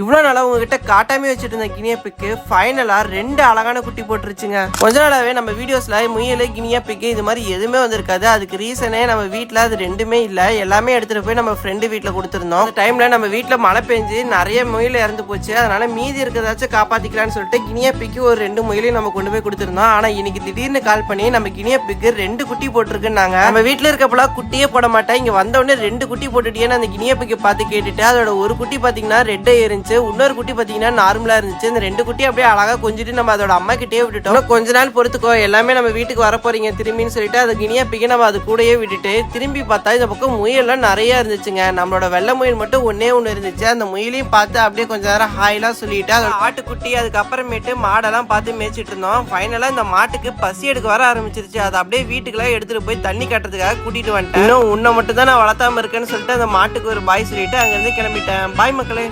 இவ்வளோ நாளாக உங்ககிட்ட காட்டாமே வச்சுட்டு இருந்த கினியப்பிக்கு ஃபைனலாக ரெண்டு அழகான குட்டி போட்டுருச்சுங்க. கொஞ்ச நாளாகவே நம்ம வீடியோஸில் முயல் கினியா பிக்கு இது மாதிரி எதுவுமே வந்திருக்காது. அதுக்கு ரீசனே நம்ம வீட்டில் அது ரெண்டுமே இல்லை. எல்லாமே எடுத்துகிட்டு போய் நம்ம ஃப்ரெண்டு வீட்டில் கொடுத்துருந்தோம். அந்த டைமில் நம்ம வீட்டில் மழை பெஞ்சு நிறைய முயல் இறந்து போச்சு. அதனால் மீதி இருக்கிறதாச்சும் காப்பாற்றிக்கலான்னு சொல்லிட்டு கினியப்பிக்கு ஒரு ரெண்டு முயலையும் நம்ம கொண்டு போய் கொடுத்துருந்தோம். ஆனால் இன்னைக்கு திடீர்னு கால் பண்ணி நம்ம கினியப்பிக்கு ரெண்டு குட்டி போட்டிருக்குன்னாங்க. நம்ம வீட்டில் இருக்கப்பெல்லாம் குட்டியே போட மாட்டேன் இங்கே வந்தோடனே ரெண்டு குட்டி போட்டுட்டியேன்னு அந்த கினியப்பிக்கு பார்த்து கேட்டுட்டு அதோட ஒரு குட்டி பார்த்தீங்கன்னா ரெட்டை இருந்துச்சு. இன்னொரு குட்டி பார்த்தீங்கன்னா நார்மலாக இருந்துச்சு. இந்த ரெண்டு குட்டி அப்படியே அழகா கொஞ்சிட்டு நம்ம அதோட அம்மா கிட்டே விட்டுட்டோம். கொஞ்ச நாள் பொறுத்துக்கோ எல்லாமே நம்ம வீட்டுக்கு வர போறீங்க திரும்பின்னு சொல்லிட்டு அது கினியா பிக்க நம்ம அது கூடயே விட்டுட்டு திரும்பி பார்த்தா இந்த பக்கம் முயல்லாம் நிறைய இருந்துச்சுங்க. நம்மளோட வெள்ளை முயல் மட்டும் ஒன்னே ஒன்று இருந்துச்சு. அந்த முயலையும் பார்த்து அப்படியே கொஞ்ச நேரம் ஹாய்லாம் சொல்லிட்டு அதோட ஆட்டுக்குட்டி அதுக்கப்புறமேட்டு மாடெல்லாம் பார்த்து மேய்ச்சிட்டு இருந்தோம். ஃபைனலாக இந்த மாட்டுக்கு பசி எடுக்க வர ஆரம்பிச்சிருச்சு. அதை அப்படியே வீட்டுக்குலாம் எடுத்துட்டு போய் தண்ணி கட்டுறதுக்காக கூட்டிட்டு வந்துட்டேன். இன்னும் உன்னை மட்டும் தான் நான் வளர்த்தாம இருக்கேன்னு சொல்லிட்டு அந்த மாட்டுக்கு ஒரு பாய் சொல்லிட்டு அங்கேருந்து கிளம்பிட்டேன். பாய் மக்களே.